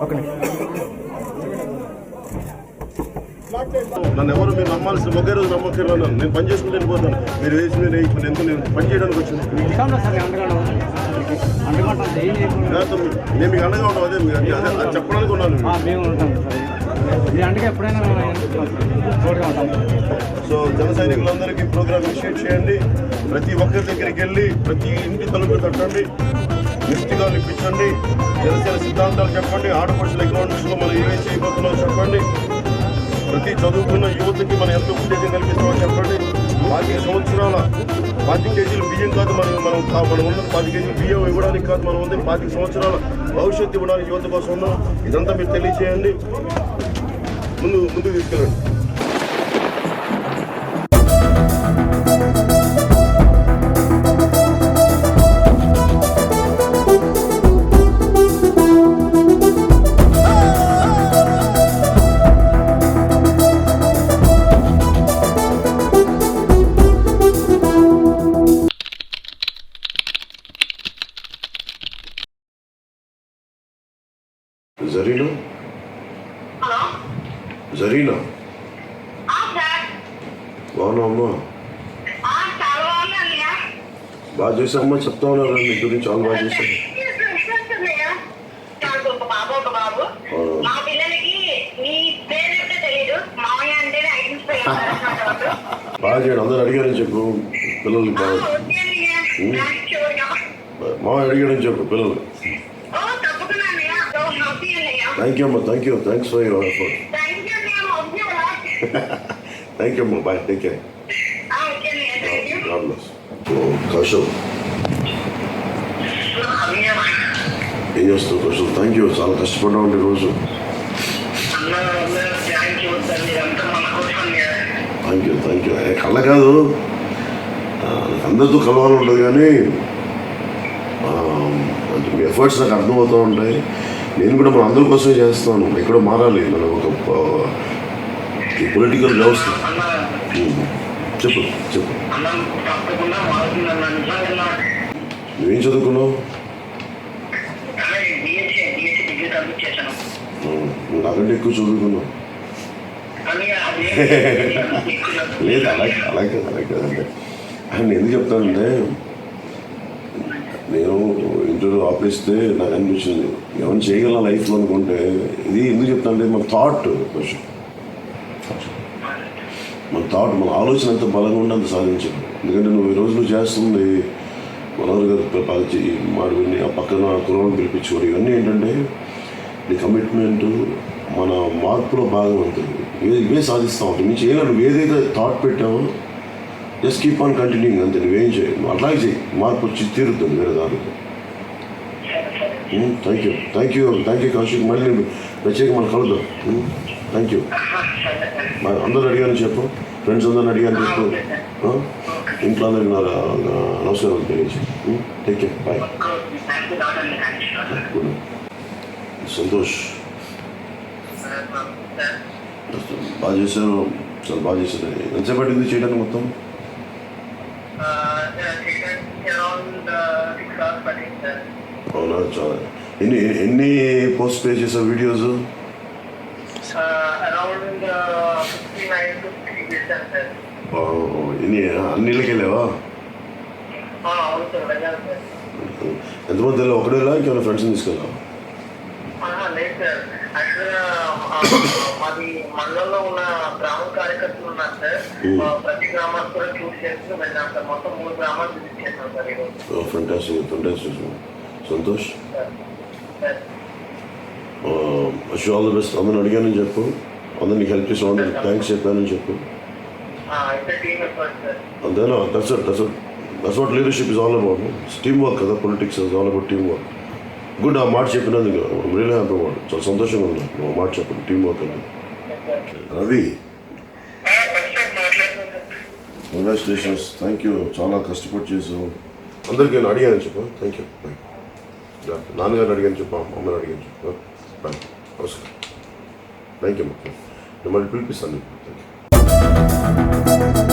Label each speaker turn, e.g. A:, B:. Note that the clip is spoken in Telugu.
A: ఒక
B: నన్ను ఎవరు మీరు నమ్మాల్సిన ఒకే రోజు నమ్మకం నేను పని చేసుకుంటే వెళ్ళిపోతాను. మీరు వేసి మీరు వేయకపోతే ఎందుకు నేను పని చేయడానికి మీ- నేను మీకు అండగా ఉంటాం అదే మీకు అదే చెప్పడానికి ఉన్నాను సో జన సైనికులందరికీ ప్రోగ్రామ్ ఇనిషియేట్ చేయండి. ప్రతి ఒక్కరి దగ్గరికి వెళ్ళి ప్రతి ఇంటి తలుపు తట్టండి. దృష్టిగా ఇప్పించండి జనసేన సిద్ధాంతాలు చెప్పండి. ఆడపడుచుల ఎకనామిక్స్లో మనం ఏమేమి చేయబోతున్నాం చెప్పండి. ప్రతి చదువుకున్న యువతకి మనం ఎంత ఉద్యోగం కల్పిస్తామో చెప్పండి. పాతిక సంవత్సరాల పాతిక కేజీలు బియ్యం కాదు మనం మనం మనం ఉన్నది పాతిక కేజీలు బియ్యం ఇవ్వడానికి కాదు మనం ఉంది పాతిక సంవత్సరాల భవిష్యత్తు ఇవ్వడానికి యువత కోసం ఉన్నాం. ఇదంతా మీరు తెలియజేయండి. ముందు ముందుకు తీసుకెళ్ళండి. జరీనా? జరీనా?
C: ఆ సార్.
B: బాగున్నా అమ్మా
C: ఆ చాలా బాగుంది అన్నయ్య.
B: బాగా చేసామ్మా చెప్తా ఉన్నారు? మీ గురించి చాలా బాగా చేశారు
C: అన్నయ్య. నాకు ఒక బాబు ఒక బాబు.
B: ఆ.
C: మా పిల్లలకి నీ పేరు చెప్తే తెలీదు. మామయ్య అంటేనే ఐడెంటిఫై
B: బాగా చేయండి. అందరూ అడిగారని చెప్పు. పిల్లలు బాగా మా అడిగాడని చెప్పు పిల్లలు థ్యాంక్ యూ అమ్మా thank you thanks for your effort
C: thank you
B: అమ్మా bye take care God bless Kaushal ఏం చేస్తావు కౌశల్ థ్యాంక్ యూ చాలా కష్టపడ్డా ఉండే రోజు.
C: థ్యాంక్ యూ
B: థ్యాంక్ యూ కళ్ళ కాదు. అందరితో కలవాలని ఉంటుంది కానీ మీ ఎఫర్ట్స్ నాకు అర్థమవుతూ ఉంటాయి. నేను కూడా మన అందరి కోసమే చేస్తాను ఎక్కడో మారాలి మనం ఒక ఈ పొలిటికల్ వ్యవస్థ. చెప్పు చెప్పు. నువ్వేం చదువుకున్నావు? నాకంటే ఎక్కువ చదువుకున్నావు. లేదు అలాగే అలాగే అలాగే కదండి నేను ఎందుకు చెప్తానంటే నేను ఇంటర్వ్యూ ఆపేస్తే నాకు అనిపించింది ఏమైనా చేయగల లైఫ్లో అనుకుంటే? ఇది ఎందుకు చెప్తాను అంటే మన థాట్ క్వశ్చన్ మన థాట్ మన ఆలోచన ఎంత బలంగా ఉంటే అంత సాధించదు ఎందుకంటే నువ్వు ఈ రోజులు చేస్తుంది మనోహర్ గారు పాల్చి మాడుకుని ఆ పక్కన కురవని పిలిపించుకోవడం ఇవన్నీ ఏంటంటే నీ కమిట్మెంట్ మన మార్పులో భాగం ఉంటుంది ఇవే ఇవే సాధిస్తూ ఉంటాయి నుంచి ఏదో నువ్వు ఏదైతే థాట్ పెట్టావో జస్ట్ కీప్ ఆన్ కంటిన్యూయింగ్ అంతే నువ్వేం చేయి నువ్వు అట్లాగే చేయి మార్పు వచ్చి తీరుతుంది వేరే దానికి thank you thank you thank you Kaushik మళ్ళీ ప్రత్యేక మనం కలుద్దాం. థ్యాంక్ యూ అందరూ అడిగారని చెప్పు. ఫ్రెండ్స్ అందరిని అడిగారని చెప్పు. ఆ? ఇంట్లో అందరికి నా నమస్కారం తెలియజేసి. Take care bye Santosh. బాగా చేశారు. చాలా బాగా చేశారు. ఎంతసేపు పట్టింది చేయడానికి మొత్తం? అవునా? చాలా. ఎన్ని ఎన్ని పోస్ట్ పే చేసావు వీడియోస్? ఎన్ని అన్నిళ్ళకి వెళ్ళావా? ఎంతమంది వెళ్ళావు? ఒకటే వెళ్ళా ఇంకేమైనా ఫ్రెండ్స్ని తీసుకెళ్ళావు?
C: మాది మండలంలో ఉన్న గ్రామ కార్యకర్తలు ఉన్నారు సార్.
B: Hmm.
C: ప్రతి గ్రామాన్ని కూడా చూస్ చేసుకుని వెళ్ళాం సార్. మొత్తం మూడు గ్రామాలు విజిట్ చేశాం సార్ ఈరోజు.
B: Fantastic fantastic Santosh. అష్ all the best అందరిని అడిగానని చెప్పు. అందరినీ హెల్ప్ చేసి థ్యాంక్స్ చెప్పానని చెప్పు. అంతేనా? That's that's that's what leadership is all about team work కదా politics is all about team work good ఆ మాట చెప్పినందుకు రియల్ హ్యాపీ మాట చాలా సంతోషంగా ఉంది. ఆ మాట చెప్పండి టీమ్ వర్క్ అని. రవి. కంగ్రాచులేషన్స్ థ్యాంక్ యూ చాలా కష్టపడి చేసావు. అందరికీ అడిగాను చెప్పు. థ్యాంక్ యూ నాన్నగారిని అడిగాను చెప్పు అమ్మని అడిగాను చెప్పు. అవసరం. థ్యాంక్ యూ అమ్మా. నేను పిలిపిస్తాను. Thank you